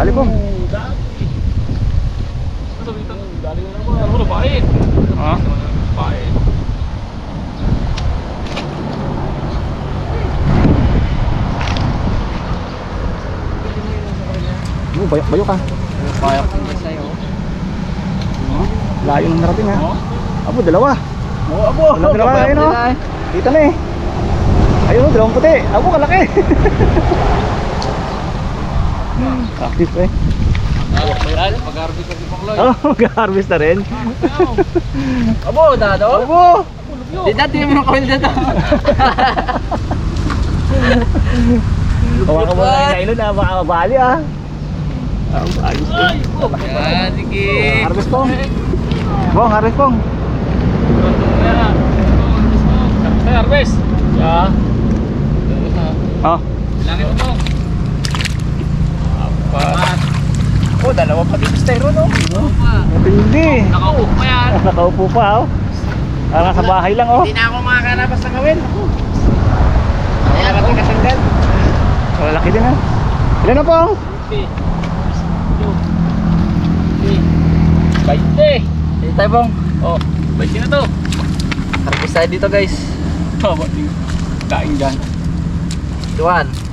Dali po. Dali na naman. Ano bait? Ah. Bait. Oh, bayo, bayo ka. Bayak ko na sa'yo. Layo ng narating ha. Oh. Abo, dalawa. Oh, abo. Dalawa, dalawa, ayun o. Dito na eh. Ayun o, dalawang puti. Abo, kalaki. Practice eh. Ayan, pag-harvest ka si Pangloy. Oh, mag-harvest na rin. Abo, dado. Abo! Di dati mo ng kawil dito. Hawakan mo na yung nailon ah, baka mabali ah. Ah, ayos eh. Yan, sige. Harvest pong. Bong, harvest pong. Harvest. Ya. Oh. Langit mo. Apat. Oh, dalawa pa dito styro, no? Matindi. Nakaupo pa yan. Nakaupo pa oh. Parang sa bahay lang oh. Hindi na ako makakarabas sa kawil. Kaya ka ito kasanggal. Malaki din ah. Ilan na pong? Baite. Dito tayo bong. Oh, baite na to. Harvest tayo dito guys. Tama. Kain dyan. Tuwan.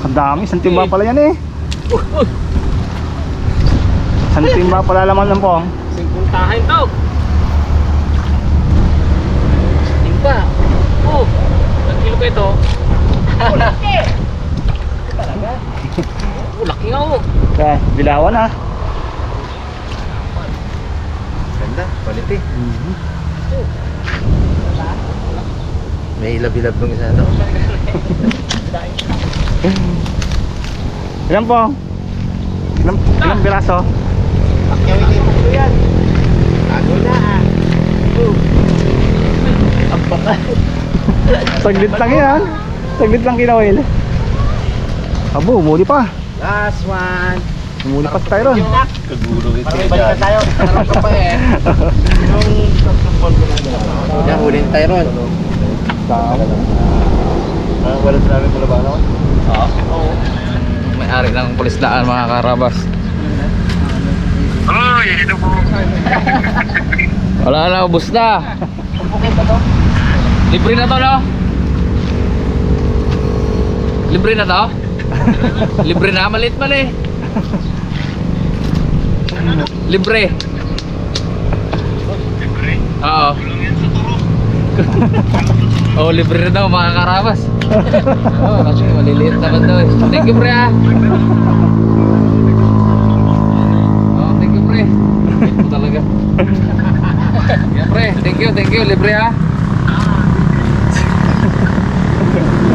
Ang dami, isang timba pala yan eh. Isang timba pala laman ng pong. Singkong tahay to. Tingka. Oh, ilang kilo ba ito? Oh, laki. Talaga? Oh, laki nga oh. Kaya, bilawan ah. Ganda, quality. May ilab-ilab nung isa no? Ilan pong? Ilan, ilang piraso? Pakyawin din mo yan. Ako na ah. Ang baka. Saglit lang yan. Saglit lang kinawil. Abo, umuli pa. Last one. Umuli pa sa Tyron. Kaguro ito Parang balik na tayo. Parang ka pa eh. Yan, huling Tyron. Ah, wala sa namin pala ba naman? Oo. May-ari ng pulislaan mga karabas. Wala na, ubus na. Libre na to, no? Libre na to? Libre na, malit man eh. Libre. Oo. oh, libre na daw mga karabas. Oo, kasi maliliit naman daw eh. Thank you, pre ah. Oh, thank you, pre. Talaga. Yeah, pre. Thank you, thank you. Libre ah.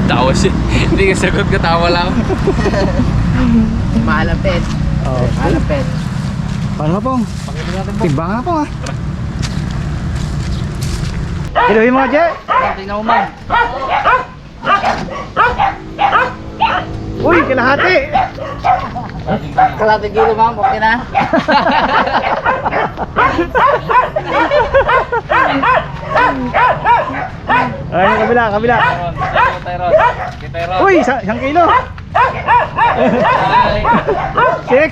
Tawa siya. Hindi ka sagot ka, tawa lang. Malapit. Oh, Malapit. Paano nga pong? Timbang nga pong ah. Kiluhin mo, Je. Tingnan mo, ma'am. Uy, kalahati. Kalate kilo, ma'am. Okay na? Ay, kabila, kabila. Uy, isa, isang kilo. Six.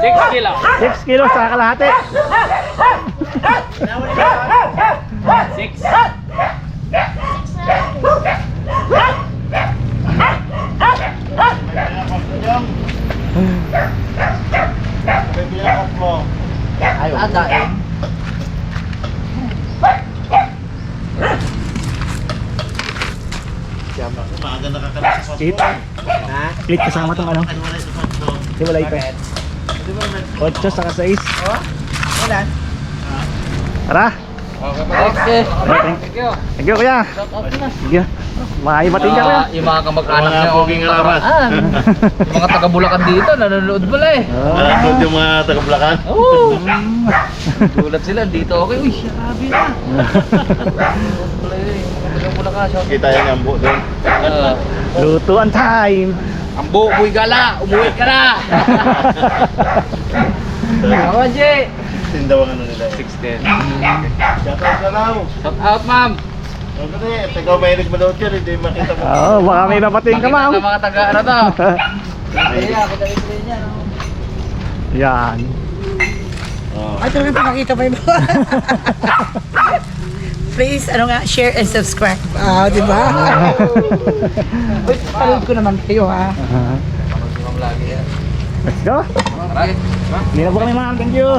Six kilo. Six kilo sa kalahati. Six. Ayaw. Ah, daing. Eight. Ha? Click kasama tong ano. Di wala ito. Ocho saka sais. Wala. Tara. Okay, okay. Thank, Thank you. thank you, kuya. Shout out na. Sige. Maibating ka. Ah, yung mga kamag-anak Mga niyo. poging alamat. Ah, yung mga taga Bulacan dito, nanonood pala eh. Oh. Nanonood yung mga taga-Bulacan. Oo. Gulat sila dito. Okay, uy, grabe na. Pala eh, mga taga Bulacan. shout out. Kita yung ambo doon. Ah, Lutuan time. ang buboy gala, umuwi ka na. Ako, Jay. Tindaw ang ano nila. 610. Shout out na lang. Shout out, ma'am. Ano na yan? Ikaw mahilig manood yan, hindi makita mo. Oo, baka may napating ka, ma'am. Makita mga taga ano to. Kaya, kita kita niya. no? Yan. Oh. Ay, talagang pinakita pa yun. Please, ano nga, share and subscribe. Ah, di ba? Uy, panood ko naman kayo, ha? Panood ko lang lagi yan. Let's go. Hindi na po kami, ma'am. Thank you.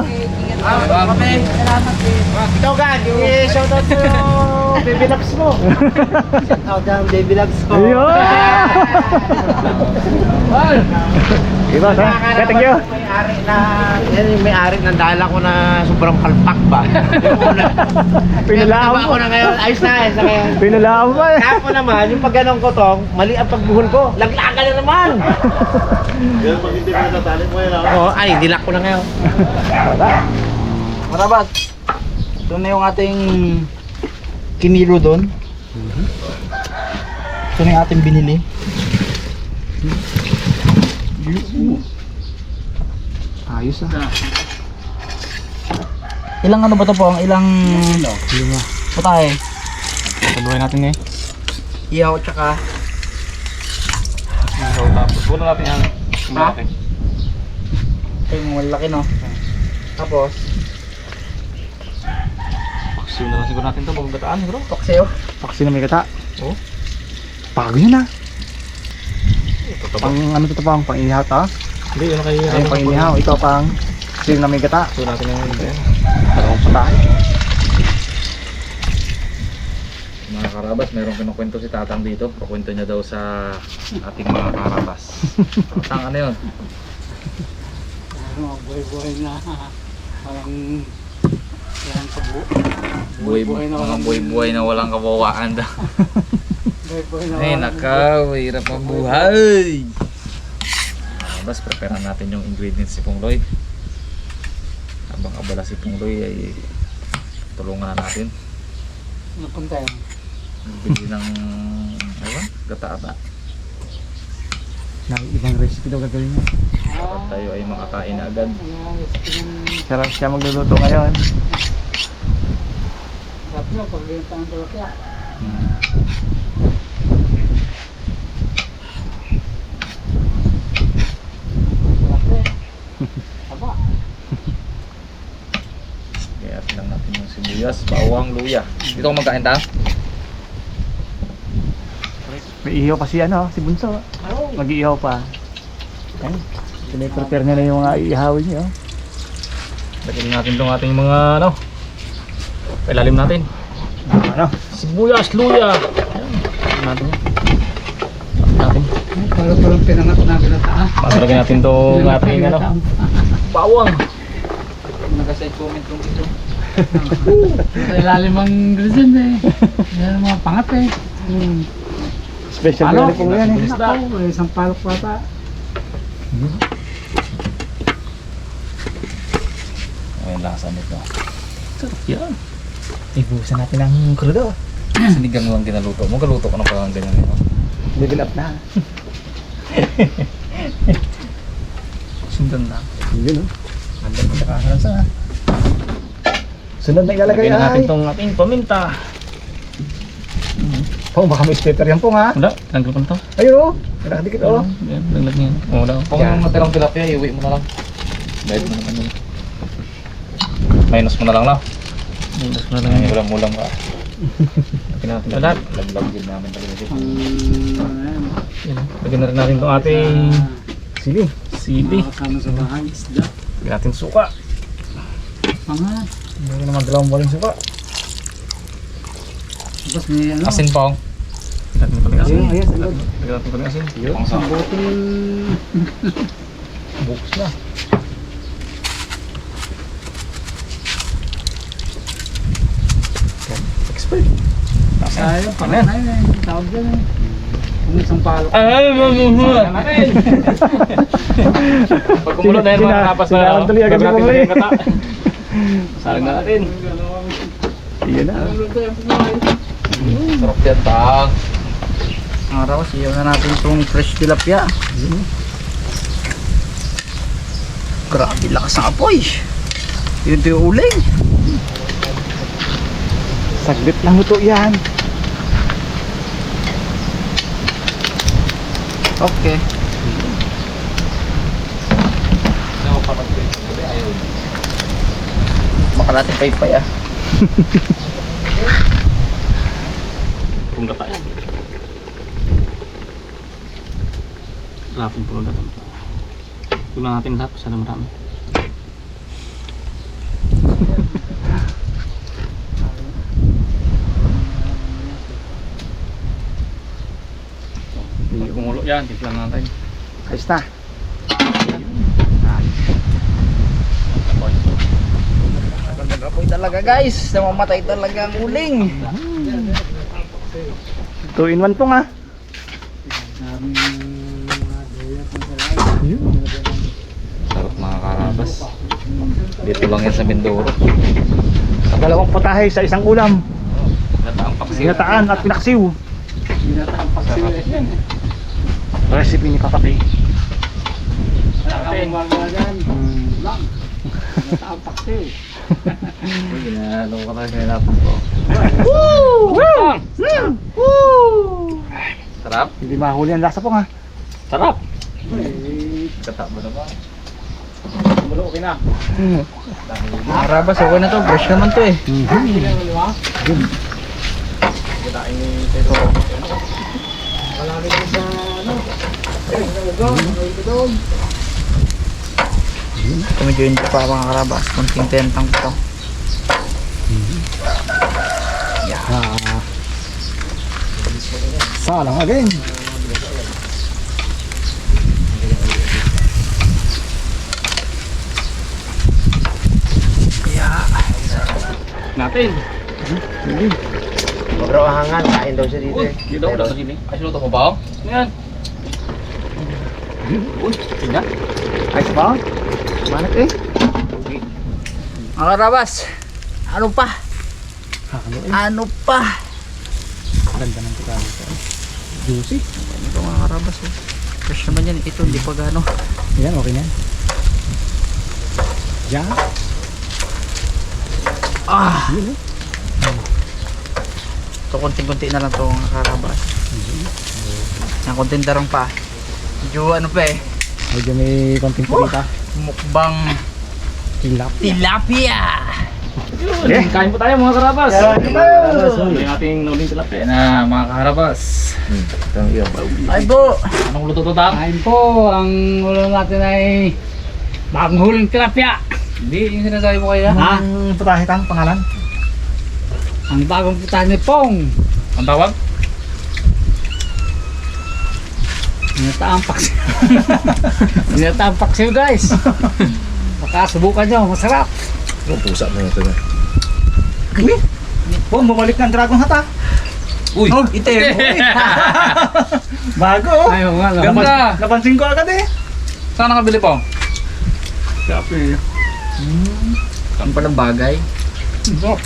Ah, kami. Ikaw gan, yung i-shoutout mo yung baby loves mo. Shoutout ang baby loves mo. Ayun. Diba, sir? Okay, thank you. May-ari na, yan yung may-ari ng dala ko na sobrang palpak ba? Kaya mo. ako na ngayon, ayos na, ayos na ngayon. Pinulaan pa eh. Kaya ko naman, yung pag ganun ko tong, mali ang pagbuhol ko. Laglagan na naman. Pero pag hindi mo natatali mo yan ako. Oo, ay, dilak ko na ngayon. Marabat. Doon na yung ating kinilo doon. Ito na yung ating binili. Ayos ah. Ilang ano ba ito po? Ang ilang... Lima. Patay. Sabuhay natin eh. Ihaw tsaka... So, tapos wala natin yan. Malaki. Yung malaki no. Tapos... Paksiw na lang siguro natin ito. Magbataan bro. Pakseo. Paksi na may kata. Oo. Pagod yun ah. Ito Pang ano to pang pang inihaw ta? Hindi, yun ang kayo. Ay pang inihaw. Ikaw pang sino na may kata. Ito natin yung ito. Dalawang patay. Mga karabas, meron kinukwento si Tatang dito. Pakwento niya daw sa ating mga karabas. Tatang, ano yun? buhay-buhay na parang yan sa buo. Buhay, mga buhay-buhay na walang kabawaan daw. Ay, nakaw, hirap ang buhay. Karabas, prepare natin yung ingredients si Pungloy. Habang abala si Pungloy ay tulungan na natin. Napunta yun. Bili ng, ewan, gata ata. Na ibang recipe daw gagawin niya. At tayo ay makakain na agad. Siya, siya magluluto ngayon. Sarap nyo, pag ganito ang tilapia. Hmm. Kaya lang natin yung sibuyas, bawang, luya. Dito ako magkain ta? May ihaw pa si ano, si Bunso. Mag-iihaw pa. Ay, piniprepare niya na yung mga iihawin niyo. Lagyan natin itong ating mga ano. Pailalim natin. Ano? Sibuyas, luya. Ayan. Lagyan natin. Lagyan natin. Para parang pinangat na binata. Lagyan natin itong ating ano. Bawang. Comment kung ito. Sa ilalim ang grisin eh. Yan ang mga pangat eh. Hmm. Special Palok. po yan eh. Nako, may isang palok pata. Ayan lasa nito. Sarap yan. Ibusan natin ang krudo. Sinigang lang kinaluto mo. Kaluto ka na parang ganyan. Ano? Level up na. Sundan na. Yun oh. Ganda mo nakakaroon sa. Sunod na ilalagay Lagyan na natin ay. itong ating paminta. Oh, baka may sticker yan po nga. Wala, tanggal ko na to. Ayun oh. Nakadikit oh. Yan, laglag niya. Oh, wala. Kung Yan. natirang tilapia, iuwi mo na lang. Dahil mo naman yun. Minus mo na lang na. Minus mo na lang. Ay, ulam ulam ka. Lagyan natin lahat. Laglag din namin talaga dito. Yan. Lagyan na rin natin itong ating Sili. sili. Kasama sa bahay, isda. Lagyan natin suka. Mga. Hindi naman dalawang baling suka. Tapos may ano. Asin pa. oh. Lagyan natin paling asin. Ayun. sunod. Lagyan natin paling asin. Yun. Sa Botol. bukas na. Expert. Ano pangat yan? na yun eh. Tawag dyan eh. Kung isang palok. Ay, mamuha! Pag kumulot na yun mga kapas sinaran tuloy agad yung mga Saan natin? Sige na. Sarap yan, tang. Araw, siyaw na natin itong fresh tilapia. Grabe lakas ng apoy. Yun yung uling. Saglit lang ito yan. Okay. Ano pa? Baka natin paypay ah. Yan. Rapin po gata. Tulang natin lahat sa marami. Hindi kumulo yan, timplan natin. Ayos na. Nag-apoy talaga guys. Namamatay talaga ang uling. 2 in 1 pong ah. Sarap mga karabas. Dito lang yan sa Mindoro. Dalawang potahe sa isang ulam. Gataang paksiw. At pinaksiw. Recipe ni Papa P. Uy, ginalo ko talaga hinapan ko. Sarap. Hindi mahuli ang lasa po nga. Sarap. Gata mo naman. Mulo, okay na. Karabas, okay na to. Fresh naman to eh. Ito medyo hindi pa mga karabas. Kunting tentang to. Salang again. Natin. Bro, hangan. Kain daw siya dito Uy, dito ako sini. Ay, sinuto mo ba? Yan. Uy, tingnan. Ayos ba? Manat eh. Mga karabas, ano pa? Ano pa? Ganda ng pagkain. Juicy. Ito mga karabas eh. Fresh naman yan. Ito hindi pa gano. Yan, okay na. yan. Yan. Ah! Ito konting-konti na lang to mga karabas. Yung konting darong pa. Medyo ano pa eh. Medyo may konting purita. Mukbang Tilap. tilapia! Eh. Kain po tayo mga karabas. Ito yung ating nuling tilapia na mga karabas. Ay po! Anong luto to tang? Kain po, ang ulo natin ay bagong huling tilapia. Hindi, yung sinasabi mo kayo Ha? Ang putahe tang pangalan. Ang bagong puta ni Pong. Ang tawag? Ginataang paksiw. Ginataang paksiw guys. Baka subukan nyo, masarap. Oh, bumalik ng dragon hat ah. Uy! Oh, itim! Bago. Ayaw nga lang. Ganda! Napan- Napansin ko agad eh. Saan nakabili po? Ang palang bagay.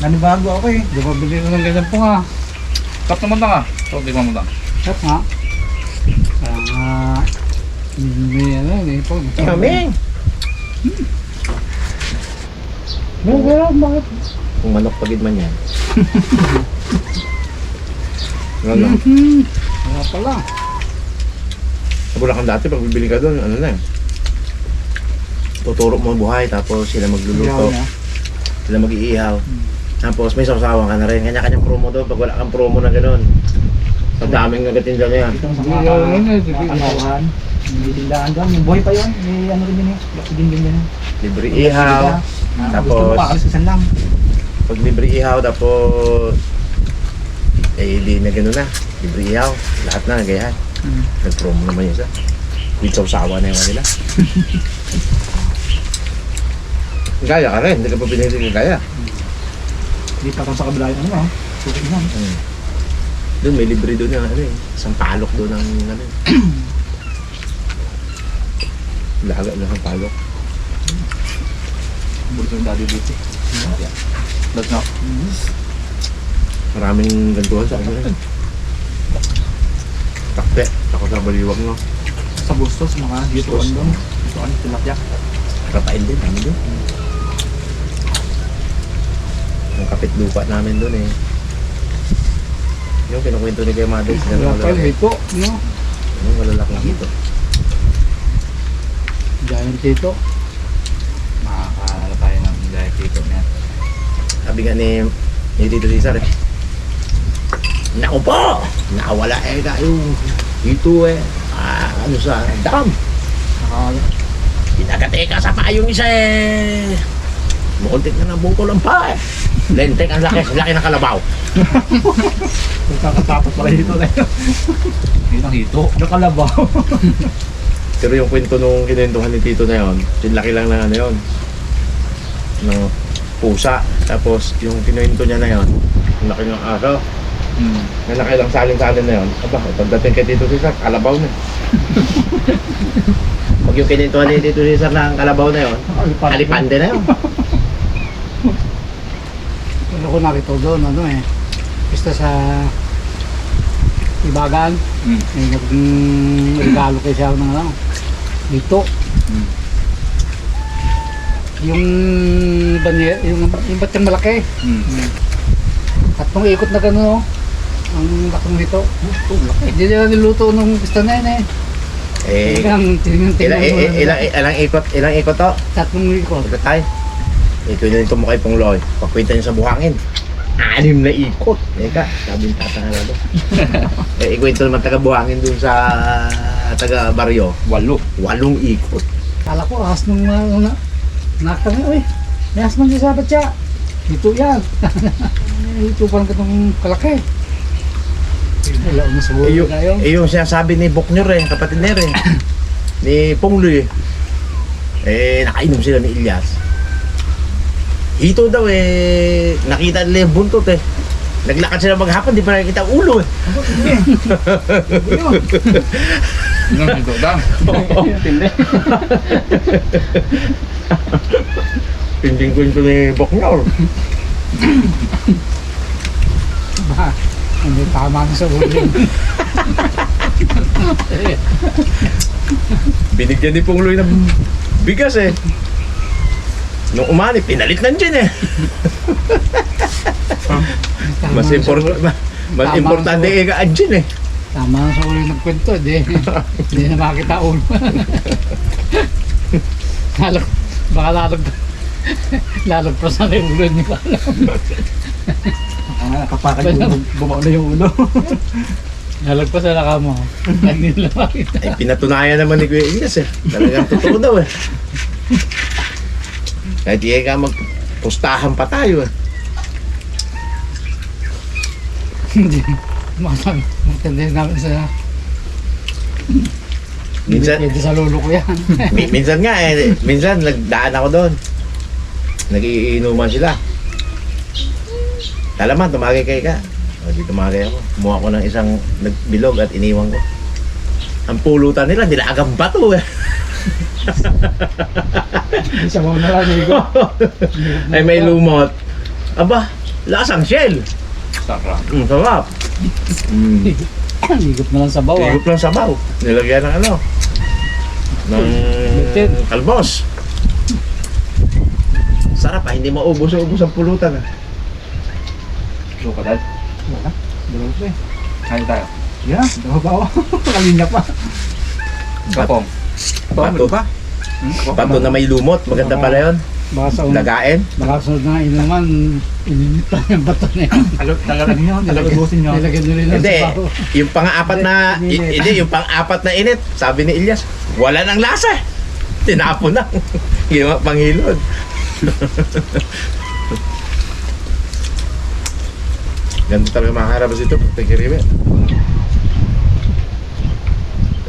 Nanibago ako eh. Di ba bili ko ng ganyan po nga. Kap naman tanga. So, di mo mo tang. Sarap nga. Parang ah, hindi ano, hindi po. Kaming! Kung manok pagid man yan. Ano? Wala pala. Sa Bulacan dati, pag bibili ka doon, ano na eh. Tuturo mo ang buhay, tapos sila magluluto. Sila mag-iihaw. Tapos may sausawan ka na rin. Kanya-kanyang promo doon. Pag wala kang promo na gano'n. Sa daming nagatinda na yan. Itong sa Hindi mga lang yun eh. di- kanawahan. May tindahan doon. Yung buhay pa yun. May ano rin yun eh. Bakit din din yun. Libre ihaw. Tapos. Mo Tapos, pakalis isan lang. pag libre ihaw, tapos eh, di na gano'n na. Libre ihaw. Lahat na, nagayahan. Hmm. Nag-promo naman yun sa. With sausawa na yung kanila. Gaya ka rin, hindi ka pa pinili ng gaya. Hindi pa kung sa kabila yung ano ah. Suki lang. Doon, may libre doon yung ano eh. Isang palok doon ng ano eh. Laga lang ang palok. Bulto yung daddy dito. That's not. Maraming gantuhan sa ano eh. Takpe, ako sa baliwag no. Sa Bustos, mga yutuan doon. Yutuan, tilapia. Kapain din, kami doon. Ang kapit lupa namin doon eh. Yung kinukwento ni Kuya Madis. Wala pa, hindi po. No? Anong malalaki dito? Giant dito. Makakahala tayo ng dahil dito na yan. Sabi nga ni, ni Tito Cesar eh. Naku po! Nakawala eh yung dito eh. Ah, ano sa dam. Pinakateka sa payong isa eh. Mukuntik na ng bukol ang pa eh. Lentek ang laki, laki ng kalabaw. Kakatapos pala dito na yun. Yun ang hito. Nakalabaw. Pero yung kwento nung kinentuhan ni Tito na yon, laki lang na ano yun. Ng pusa. Tapos yung kinento niya na yon, ang laki ng aso. Hmm. May laki lang salin-salin na yun. Aba, pagdating kay Tito Cesar, kalabaw na. Pag yung kinintuhan ni Tito Cesar ng kalabaw na yun, alipande na yun. Ano ko nakita doon, ano eh. Basta sa Ibagan, Hmm. may nag-regalo kay siya ng ano, dito. Hmm. Yung banyer, yung, yung batang malaki. Hmm. Tatlong ikot na gano'n, oh. Ang lakong nito. Hindi nila niluto nung gusto na yun eh. Eh, Hanggang ilang, mo ilang, na. ilang, ikot, ilang ikot to? Tatlong ikot. Ito tayo. Ito yun yung kay Pong Loy. Pagkwenta niya sa buhangin. Anim na ikot. Eka, sabi ng tata nga doon. eh, ikwento naman taga buhangin dun sa taga baryo. Walo. Walong ikot. Kala ko ahas nung uh, na, nakita nga, uy, may ahas man siya sa batya. Ito yan. Ito parang katong kalaki. Wala mo sa buhay yung, na yun. eh, yung sinasabi ni Boknyor eh, kapatid ni Ren, ni Pongloy, eh, nakainom sila ni Ilyas. Hito daw eh, nakita nila yung buntot eh. Naglakad sila maghapon, di pa nakikita ulo eh. Yun ang hito daw. Tindi. Pinding kwento ni Boknyor. Ba, hindi tama na sa buhay. Binigyan ni Pongloy ng bigas eh. Nung umani, pinalit ng gin eh. Mas, import, mas importante eh ka ang gin eh. Tama na sa ulo ng kwento, di, di na makita ulo. Lalog, baka lalog, lalog pa sa yung ulo niya. Ah, kapakan yung bumaw na yung ulo. Lalog pa sa naka mo. Hindi nila makita. Ay, pinatunayan naman ni Kuya Ilyas eh. Talagang totoo daw eh. Kahit di ka magpustahan pa tayo eh. Hindi. Masang, magtindi namin sa... Minsan, Pwede sa lolo ko yan. mi- minsan nga eh, minsan nagdaan ako doon. Nagiinuman sila. Talaman, tumagay kay ka. O, di tumagay ako. Kumuha ko ng isang nagbilog at iniwan ko. Ang pulutan nila, nilagang bato eh. Isa mo na lang, Nico. Ay may lumot. Aba, lasang shell. Sarap. Mm, sarap. Mm. Higop na lang sa bawa. Higup ng sabaw. Nilagyan ng ano? Ng kalbos. Sarap ah, hindi maubos-ubos ang pulutan ah. Gusto ka dad? Wala. Dalawa siya eh. Kain tayo. Yeah, dalawa bawa. Kanina pa. Kapong. Bato. pa? Hmm? Bato na may lumot, maganda pala yun. Baka sa una. Lagain. Baka sunod na inuman, ininit pa yung bato na yan. Alok, tagalog nyo, talagusin nyo. Nilagyan nyo rin lang Hindi, sa yung pang-apat na, Hindi, yung pang-apat na init, sabi ni Ilyas, wala nang lasa. Tinapon na. Ginawa panghilod. Ganito talaga makakarabas ito pag tigiribe.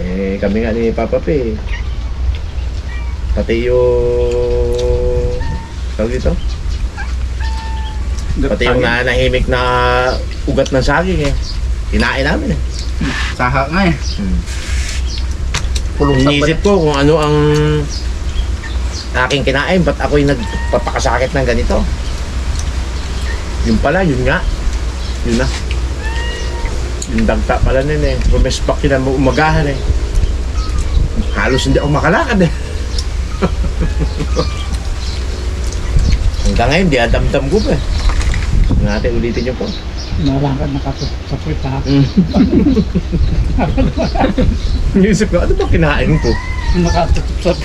Eh, kami nga ni Papa P. Pati yung... Tawag dito? Pati yung nanahimik na ugat ng saging eh. Kinain namin eh. Saha nga eh. Iniisip ko kung ano ang aking kinain, ba't ako'y nagpapakasakit ng ganito? Yun pala, yun nga. Yun na. Yung dagta pala nun eh. Bumespak yun ang umagahan eh. Halos hindi ako makalakad eh. Hanggang ngayon, di adamdam ko pa eh. Natin ulitin yung po. Nalakad nakatapit ha. Inisip ko, ano ba kinain ko? Nakatapit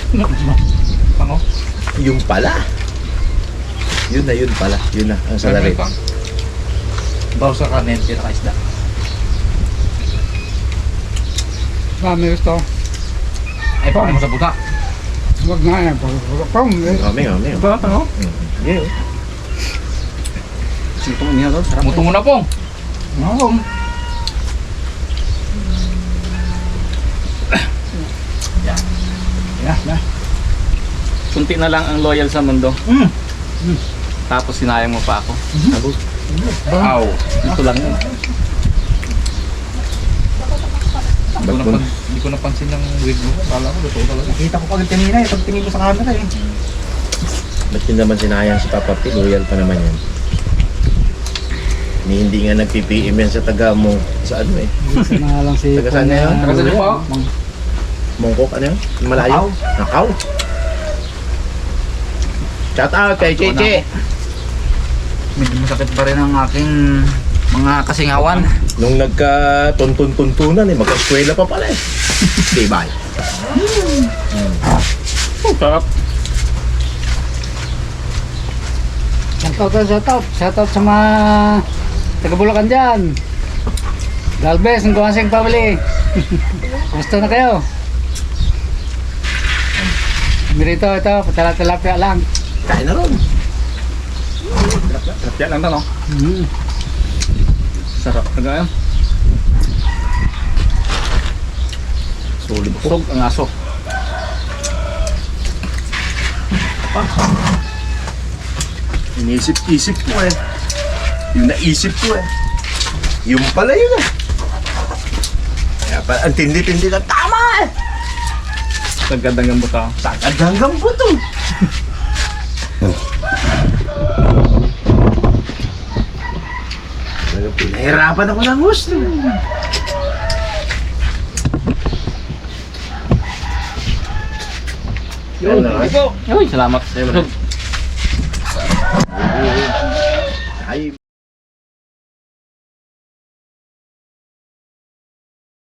Pango? Yung pala. Yun na, yun pala. Yun na, ang salary. Baw sa kanin, pinaka-isda. Kami gusto. Ay, paano mo sa buta? Huwag nga yan. Pang, eh. Kami, kami. Ito, ano? Yeah. Sintong niya to. Sarap. Muto mo na pong. Oo. Yeah, na. Kunti na lang ang loyal sa mundo. Mm. Tapos sinayang mo pa ako. Aw. Ito lang yun. Napan, hindi ko napansin yung wig mo. Kala ko, totoo talaga. Kita ko kagad kanina eh. Pagtingin ko sa camera eh. Ba't yun naman sinayang si Papa P? Loyal pa naman yan. Ni hindi nga nag-PPM yan sa taga mo sa ano eh. Sana lang si... Taga saan na yun? Taga saan po? Mongkok, ano yun? Malayo? Nakaw. Shout out kay Cheche. Medyo masakit pa rin ang aking mga kasingawan. Nung nagka-tuntun-tuntunan eh, magka-eskwela pa pala eh. Tibay. Sarap. Shoutout tayo, shoutout. Shoutout sa mga taga-Bulacan dyan. Galvez, ng Guansing Family. Gusto na kayo? Mirito, ito, patala-talapia lang. Kain na ron. Sarap yan lang to, no? Mm. Sarap talaga yan. Solid po. Busog ang aso. Inisip-isip ko eh. Yung naisip ko eh. Yung pala yun eh. Kaya pa, ang tindi-tindi ng tama eh. Nagkadang ang buta. Sagad hanggang buto. Nahirapan ako ng gusto. Yun. Uy, salamat.